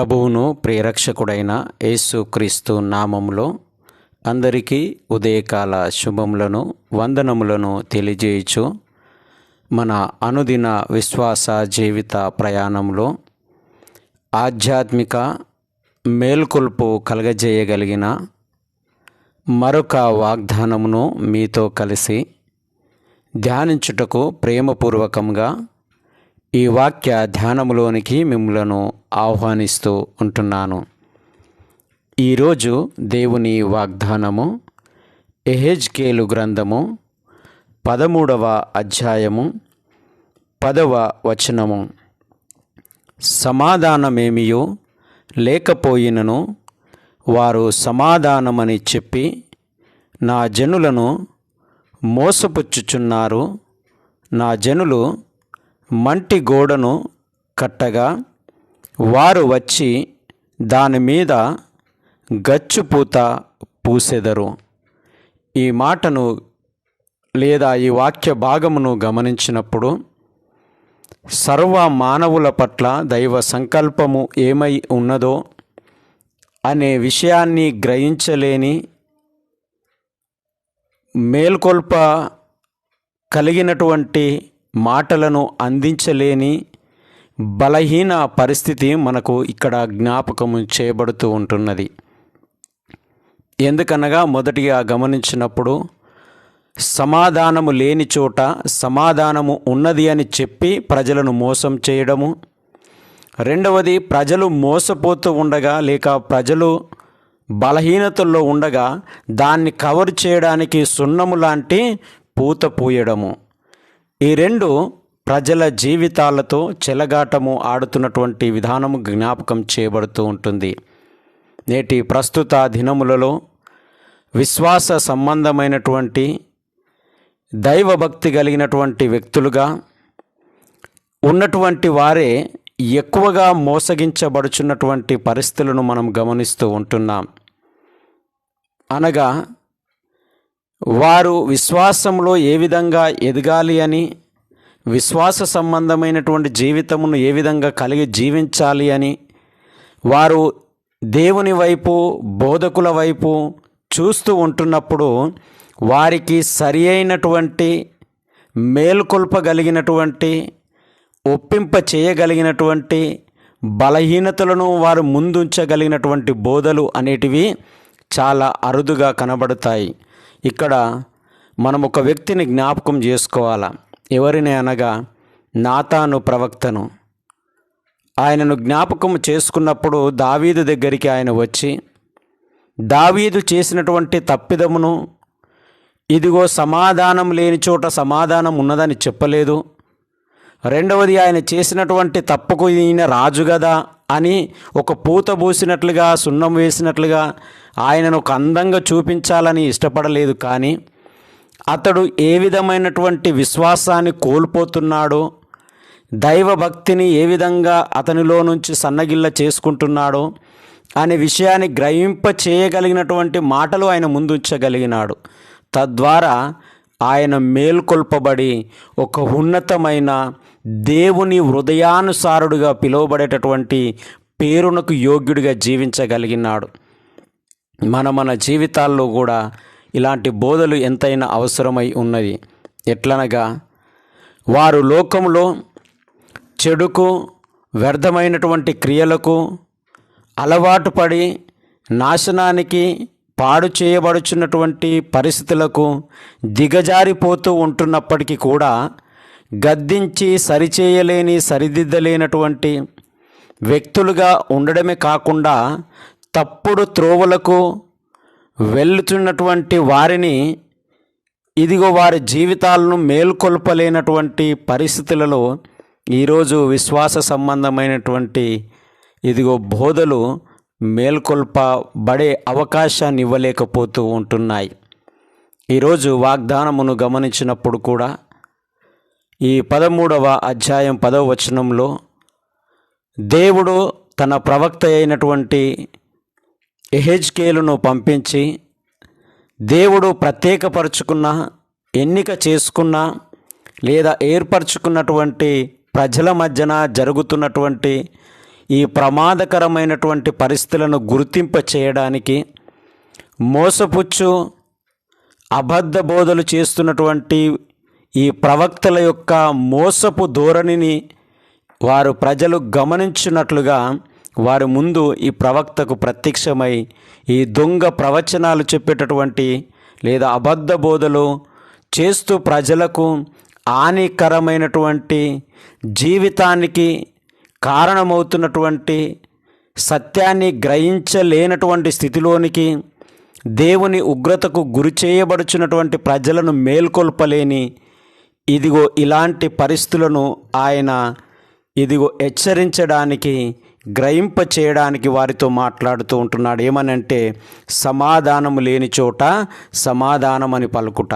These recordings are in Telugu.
ప్రభువును ప్రియరక్షకుడైన యేసుక్రీస్తు నామములో అందరికీ ఉదయకాల శుభములను వందనములను తెలియజేయచ్చు మన అనుదిన విశ్వాస జీవిత ప్రయాణంలో ఆధ్యాత్మిక మేల్కొల్పు కలగజేయగలిగిన మరొక వాగ్దానమును మీతో కలిసి ధ్యానించుటకు ప్రేమపూర్వకంగా ఈ వాక్య ధ్యానములోనికి మిమ్మలను ఆహ్వానిస్తూ ఉంటున్నాను. ఈరోజు దేవుని వాగ్దానము ఎహెజ్కేలు గ్రంథము పదమూడవ అధ్యాయము పదవ వచనము. సమాధానమేమియో లేకపోయినను వారు సమాధానమని చెప్పి నా జనులను మోసపుచ్చుచున్నారు నా జనులు మంటి గోడను కట్టగా వారు వచ్చి దాని మీద గచ్చుపూత పూసెదరు. ఈ మాటను లేదా ఈ వాక్య భాగమును గమనించినప్పుడు సర్వ మానవుల పట్ల దైవ సంకల్పము ఏమై ఉన్నదో అనే విషయాన్ని గ్రహించలేని మేల్కొల్ప కలిగినటువంటి మాటలను అందించలేని బలహీన పరిస్థితి మనకు ఇక్కడ జ్ఞాపకము చేయబడుతూ ఉంటున్నది. ఎందుకనగా మొదటిగా గమనించినప్పుడు సమాధానము లేని చోట సమాధానము ఉన్నది అని చెప్పి ప్రజలను మోసం చేయడము. రెండవది ప్రజలు మోసపోతూ ఉండగా లేక ప్రజలు బలహీనతల్లో ఉండగా దాన్ని కవర్ చేయడానికి సున్నము లాంటి పూత పూయడము. ఈ రెండు ప్రజల జీవితాలతో చెలగాటము ఆడుతున్నటువంటి విధానము జ్ఞాపకం చేయబడుతూ ఉంటుంది. నేటి ప్రస్తుత దినములలో విశ్వాస సంబంధమైనటువంటి దైవభక్తి కలిగినటువంటి వ్యక్తులుగా ఉన్నటువంటి వారే ఎక్కువగా మోసగించబడుచున్నటువంటి పరిస్థితులను మనం గమనిస్తూ ఉంటున్నాం. అనగా వారు విశ్వాసంలో ఏ విధంగా ఎదగాలి అని విశ్వాస సంబంధమైనటువంటి జీవితమును ఏ విధంగా కలిగి జీవించాలి అని వారు దేవుని వైపు బోధకుల వైపు చూస్తూ ఉంటున్నప్పుడు వారికి సరి అయినటువంటి మేల్కొల్పగలిగినటువంటి ఒప్పింప చేయగలిగినటువంటి బలహీనతలను వారు ముందుంచగలిగినటువంటి బోధలు అనేటివి చాలా అరుదుగా కనబడతాయి. ఇక్కడ మనం ఒక వ్యక్తిని జ్ఞాపకం చేసుకోవాలా? ఎవరిని అనగా నాతాను ప్రవక్తను. ఆయనను జ్ఞాపకం చేసుకున్నప్పుడు దావీదు దగ్గరికి ఆయన వచ్చి దావీదు చేసినటువంటి తప్పిదమును ఇదిగో సమాధానం లేని చోట సమాధానం ఉన్నదని చెప్పలేదు. రెండవది ఆయన చేసినటువంటి తప్పుకు ఈయన రాజు కదా అని ఒక పూత పూసినట్లుగా సున్నం వేసినట్లుగా ఆయనను ఒక అందంగా చూపించాలని ఇష్టపడలేదు. కానీ అతడు ఏ విధమైనటువంటి విశ్వాసాన్ని కోల్పోతున్నాడో దైవభక్తిని ఏ విధంగా అతనిలో నుంచి సన్నగిల్ల చేసుకుంటున్నాడో అనే విషయాన్ని గ్రహింప చేయగలిగినటువంటి మాటలు ఆయన ముందుంచగలిగినాడు. తద్వారా ఆయన మేల్కొల్పబడి ఒక ఉన్నతమైన దేవుని హృదయానుసారుడుగా పిలువబడేటటువంటి పేరునకు యోగ్యుడిగా జీవించగలిగినాడు. మన మన జీవితాల్లో కూడా ఇలాంటి బోధలు ఎంతైనా అవసరమై ఉన్నది ఎట్లనగా వారు లోకంలో చెడుకు వ్యర్థమైనటువంటి క్రియలకు అలవాటు పడి నాశనానికి పాడు చేయబడుచున్నటువంటి పరిస్థితులకు దిగజారిపోతూ ఉంటున్నప్పటికీ కూడా గద్దించి సరిచేయలేని సరిదిద్దలేనటువంటి వ్యక్తులుగా ఉండడమే కాకుండా తప్పుడు త్రోవలకు వెళ్తున్నటువంటి వారిని ఇదిగో వారి జీవితాలను మేల్కొల్పలేనటువంటి పరిస్థితులలో ఈరోజు విశ్వాస సంబంధమైనటువంటి ఇదిగో బోధలు మేల్కొల్పబడే అవకాశాన్ని ఇవ్వలేకపోతూ ఉంటున్నాయి. ఈరోజు వాగ్దానమును గమనించినప్పుడు కూడా ఈ పదమూడవ అధ్యాయం పదవ వచనంలో దేవుడు తన ప్రవక్త అయినటువంటి ఎహెజ్కేలును పంపించి దేవుడు ప్రత్యేకపరుచుకున్న ఎన్నిక చేసుకున్న లేదా ఏర్పరచుకున్నటువంటి ప్రజల మధ్యన జరుగుతున్నటువంటి ఈ ప్రమాదకరమైనటువంటి పరిస్థితులను గుర్తింప చేయడానికి మోసపుచ్చు అబద్ధ బోధలు చేస్తున్నటువంటి ఈ ప్రవక్తల యొక్క మోసపు ధోరణిని వారు ప్రజలు గమనించినట్లుగా వారి ముందు ఈ ప్రవక్తకు ప్రత్యక్షమై ఈ దొంగ ప్రవచనాలు చెప్పేటటువంటి లేదా అబద్ధ బోధలు చేస్తూ ప్రజలకు హానికరమైనటువంటి జీవితానికి కారణమవుతున్నటువంటి సత్యాన్ని గ్రహించలేనటువంటి స్థితిలోనికి దేవుని ఉగ్రతకు గురి చేయబడుచున్నటువంటి ప్రజలను మేల్కొల్పలేని ఇదిగో ఇలాంటి పరిస్థితులను ఆయన ఇదిగో హెచ్చరించడానికి గ్రహింప చేయడానికి వారితో మాట్లాడుతూ ఉంటున్నాడు. ఏమనంటే సమాధానము లేని చోట సమాధానం అని పలుకుట.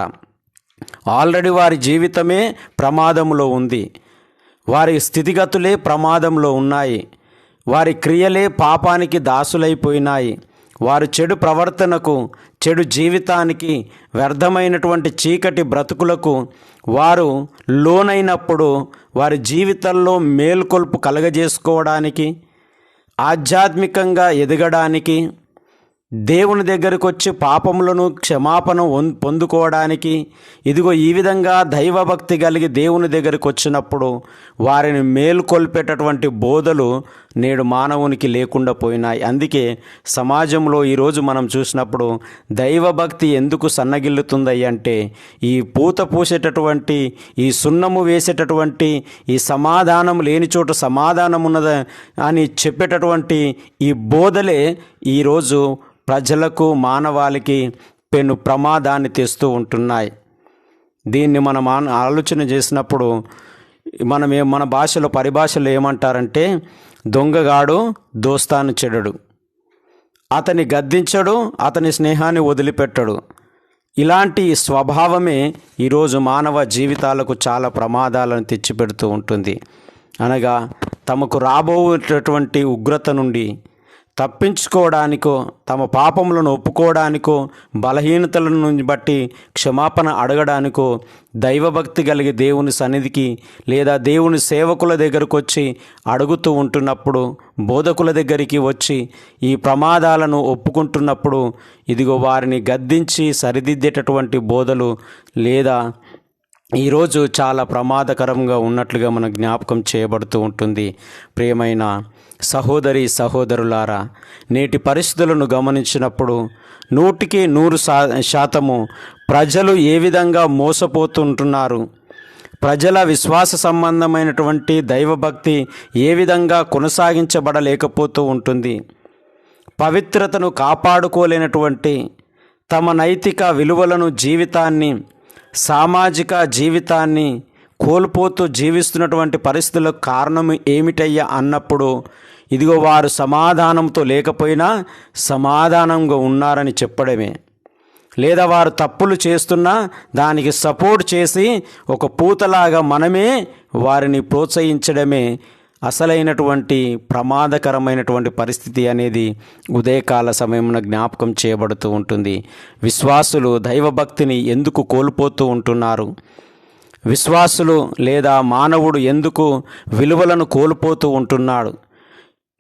ఆల్రెడీ వారి జీవితమే ప్రమాదంలో ఉంది. వారి స్థితిగతులే ప్రమాదంలో ఉన్నాయి. వారి క్రియలే పాపానికి దాసులైపోయినాయి. వారు చెడు ప్రవర్తనకు చెడు జీవితానికి వ్యర్థమైనటువంటి చీకటి బ్రతుకులకు వారు లోనైనప్పుడు వారి జీవితంలో మేల్కొల్పు కలగజేసుకోవడానికి ఆధ్యాత్మికంగా ఎదగడానికి దేవుని దగ్గరకు వచ్చి పాపములను క్షమాపణ పొం- పొందుకోవడానికి ఇదిగో ఈ విధంగా దైవభక్తి కలిగి దేవుని దగ్గరకు వచ్చినప్పుడు వారిని మేలుకొల్పేటటువంటి బోధలు నేడు మానవునికి లేకుండా పోయినాయి. అందుకే సమాజంలో ఈరోజు మనం చూసినప్పుడు దైవభక్తి ఎందుకు సన్నగిల్లుతుందయ్య అంటే ఈ పూత పూసేటటువంటి ఈ సున్నము వేసేటటువంటి ఈ సమాధానం లేని చోట సమాధానం ఉన్నద అని చెప్పేటటువంటి ఈ బోధలే ఈరోజు ప్రజలకు మానవాళికి పెను ప్రమాదాన్ని తెస్తూ ఉంటున్నాయి. దీన్ని మనం ఆలోచన చేసినప్పుడు మనం ఏ మన భాషలో పరిభాషలో ఏమంటారంటే దొంగగాడు దోస్తాను చెడడు. అతని గద్దించడు అతని స్నేహాన్ని వదిలిపెట్టడు. ఇలాంటి స్వభావమే ఈరోజు మానవ జీవితాలకు చాలా ప్రమాదాలను తెచ్చిపెడుతూ ఉంటుంది. అనగా తమకు రాబోయేటటువంటి ఉగ్రత నుండి తప్పించుకోవడానికో తమ పాపములను ఒప్పుకోవడానికో బలహీనతలను బట్టి క్షమాపణ అడగడానికో దైవభక్తి కలిగి దేవుని సన్నిధికి లేదా దేవుని సేవకుల దగ్గరకు వచ్చి అడుగుతూ ఉంటున్నప్పుడు బోధకుల దగ్గరికి వచ్చి ఈ ప్రమాదాలను ఒప్పుకుంటున్నప్పుడు ఇదిగో వారిని గద్దించి సరిదిద్దేటటువంటి బోధలు లేదా ఈరోజు చాలా ప్రమాదకరంగా ఉన్నట్లుగా మన జ్ఞాపకం చేయబడుతూ ఉంటుంది. ప్రియమైన సహోదరి సహోదరులారా నేటి పరిస్థితులను గమనించినప్పుడు నూటికి నూరు శా శాతము ప్రజలు ఏ విధంగా మోసపోతుంటున్నారు? ప్రజల విశ్వాస సంబంధమైనటువంటి దైవభక్తి ఏ విధంగా కొనసాగించబడలేకపోతూ ఉంటుంది? పవిత్రతను కాపాడుకోలేనటువంటి తమ నైతిక విలువలను జీవితాన్ని సామాజిక జీవితాన్ని కోల్పోతూ జీవిస్తున్నటువంటి పరిస్థితులకు కారణం ఏమిటయ్యా అన్నప్పుడు ఇదిగో వారు సమాధానంతో లేకపోయినా సమాధానంగా ఉన్నారని చెప్పడమే. లేదా వారు తప్పులు చేస్తున్నా దానికి సపోర్ట్ చేసి ఒక పూతలాగా మనమే వారిని ప్రోత్సహించడమే అసలైనటువంటి ప్రమాదకరమైనటువంటి పరిస్థితి అనేది ఉదయకాల సమయమున జ్ఞాపకం చేయబడుతూ ఉంటుంది. విశ్వాసులు దైవభక్తిని ఎందుకు కోల్పోతూ ఉంటున్నారు? విశ్వాసులు లేదా మానవుడు ఎందుకు విలువలను కోల్పోతూ ఉంటున్నాడు?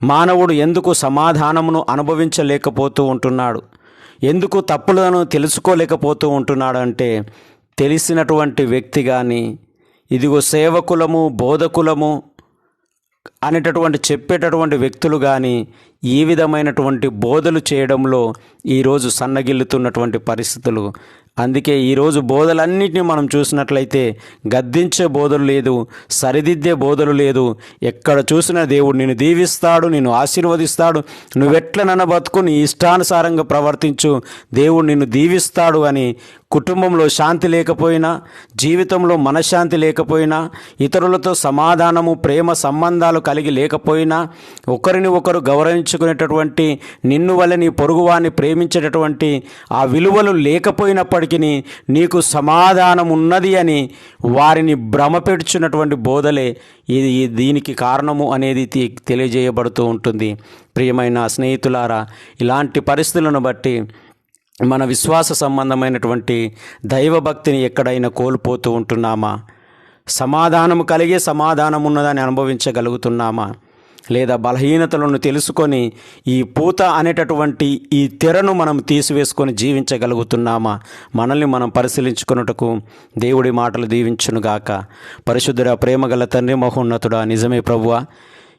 మానవుడు ఎందుకు సమాధానమును అనుభవించలేకపోతూ ఉంటున్నాడు? ఎందుకు తప్పులను తెలుసుకోలేకపోతూ ఉంటున్నాడు అంటే తెలిసినటువంటి వ్యక్తి కానీ ఇదిగో సేవకులము బోధకులము అనేటటువంటి చెప్పేటటువంటి వ్యక్తులు కానీ ఈ విధమైనటువంటి బోధలు చేయడంలో ఈరోజు సన్నగిల్లుతున్నటువంటి పరిస్థితులు. అందుకే ఈరోజు బోధలన్నింటినీ మనం చూసినట్లయితే గద్దించే బోధలు లేదు సరిదిద్దే బోధలు లేదు. ఎక్కడ చూసినా దేవుడు నిన్ను దీవిస్తాడు నిన్ను ఆశీర్వదిస్తాడు నువ్వెట్లనన్న బతుకు నీ ఇష్టానుసారంగా ప్రవర్తించు దేవుడు నిన్ను దీవిస్తాడు అని కుటుంబంలో శాంతి లేకపోయినా జీవితంలో మనశ్శాంతి లేకపోయినా ఇతరులతో సమాధానము ప్రేమ సంబంధాలు కలిగి లేకపోయినా ఒకరిని ఒకరు గౌరవించుకునేటటువంటి నిన్ను వల్ల నీ పొరుగువాన్ని ప్రేమించేటటువంటి ఆ విలువలు లేకపోయినప్పటికీ నీకు సమాధానం ఉన్నది అని వారిని భ్రమపెడుచున్నటువంటి బోధలే ఇది దీనికి కారణము అనేది తెలియజేయబడుతూ ఉంటుంది. ప్రియమైన స్నేహితులారా ఇలాంటి పరిస్థితులను బట్టి మన విశ్వాస సంబంధమైనటువంటి దైవభక్తిని ఎక్కడైనా కోల్పోతూ ఉంటున్నామా? సమాధానము కలిగే సమాధానం ఉన్నదని అనుభవించగలుగుతున్నామా? లేదా బలహీనతలను తెలుసుకొని ఈ పూత అనేటటువంటి ఈ తెరను మనం తీసివేసుకొని జీవించగలుగుతున్నామా? మనల్ని మనం పరిశీలించుకున్నటకు దేవుడి మాటలు దీవించునుగాక. పరిశుద్ధుడ ప్రేమగల తండ్రి మహోన్నతుడా నిజమే ప్రభువా.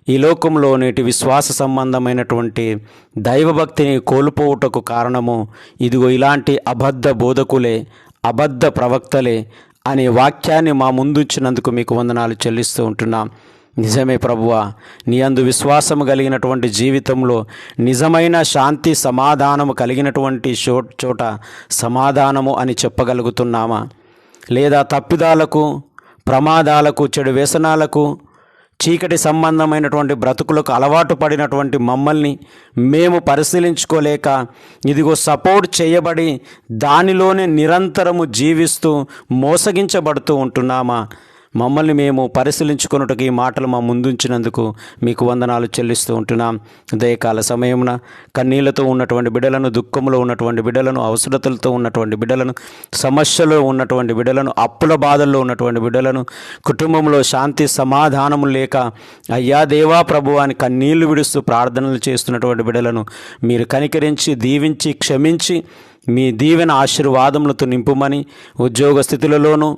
ఈ లోకంలో నేటి విశ్వాస సంబంధమైనటువంటి దైవభక్తిని కోల్పోవుటకు కారణము ఇదిగో ఇలాంటి అబద్ధ బోధకులే అబద్ధ ప్రవక్తలే అనే వాక్యాన్ని మా ముందుంచినందుకు మీకు వందనాలు చెల్లిస్తూ ఉంటున్నాం. నిజమే ప్రభువా నీ అందు విశ్వాసము కలిగినటువంటి జీవితంలో నిజమైన శాంతి సమాధానము కలిగినటువంటి చో చోట సమాధానము అని చెప్పగలుగుతున్నామా? లేదా తప్పిదాలకు ప్రమాదాలకు చెడు వ్యసనాలకు చీకటి సంబంధమైనటువంటి బ్రతుకులకు అలవాటు పడినటువంటి మమ్మల్ని మేము పరిశీలించుకోలేక ఇదిగో సపోర్ట్ చేయబడి దానిలోనే నిరంతరము జీవిస్తూ మోసగించబడుతూ ఉంటున్నామా? మమ్మల్ని మేము పరిశీలించుకున్నట్టుకు ఈ మాటలు మా ముందుంచినందుకు మీకు వందనాలు చెల్లిస్తూ ఉంటున్నాం. దయకాల సమయమున కన్నీళ్ళతో ఉన్నటువంటి బిడ్డలను దుఃఖంలో ఉన్నటువంటి బిడ్డలను అవసరతలతో ఉన్నటువంటి బిడ్డలను సమస్యలో ఉన్నటువంటి బిడ్డలను అప్పుల బాధల్లో ఉన్నటువంటి బిడ్డలను కుటుంబంలో శాంతి సమాధానము లేక అయ్యా దేవా ప్రభు అని కన్నీళ్ళు విడుస్తూ ప్రార్థనలు చేస్తున్నటువంటి బిడ్డలను మీరు కనికరించి దీవించి క్షమించి మీ దీవెన ఆశీర్వాదములతో నింపుమని ఉద్యోగ స్థితులలోనూ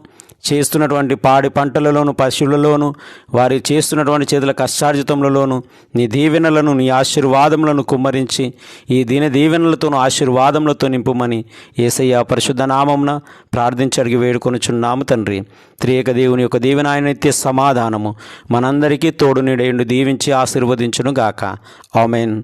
చేస్తున్నటువంటి పాడి పంటలలోను పశువులలోను వారి చేస్తున్నటువంటి చేతుల కష్టార్జితములలోను నీ దీవెనలను నీ ఆశీర్వాదములను కుమ్మరించి ఈ దీన దీవెనలతోనూ ఆశీర్వాదములతో నింపుమని ఏసయ్య పరిశుద్ధ నామమున ప్రార్థించడికి వేడుకొనుచున్నాము తండ్రి. త్రియక దేవుని యొక్క దీవెన ఆయన నిత్య సమాధానము. మనందరికీ తోడు నీడేండు దీవించి ఆశీర్వదించును గాక ఆమెన్.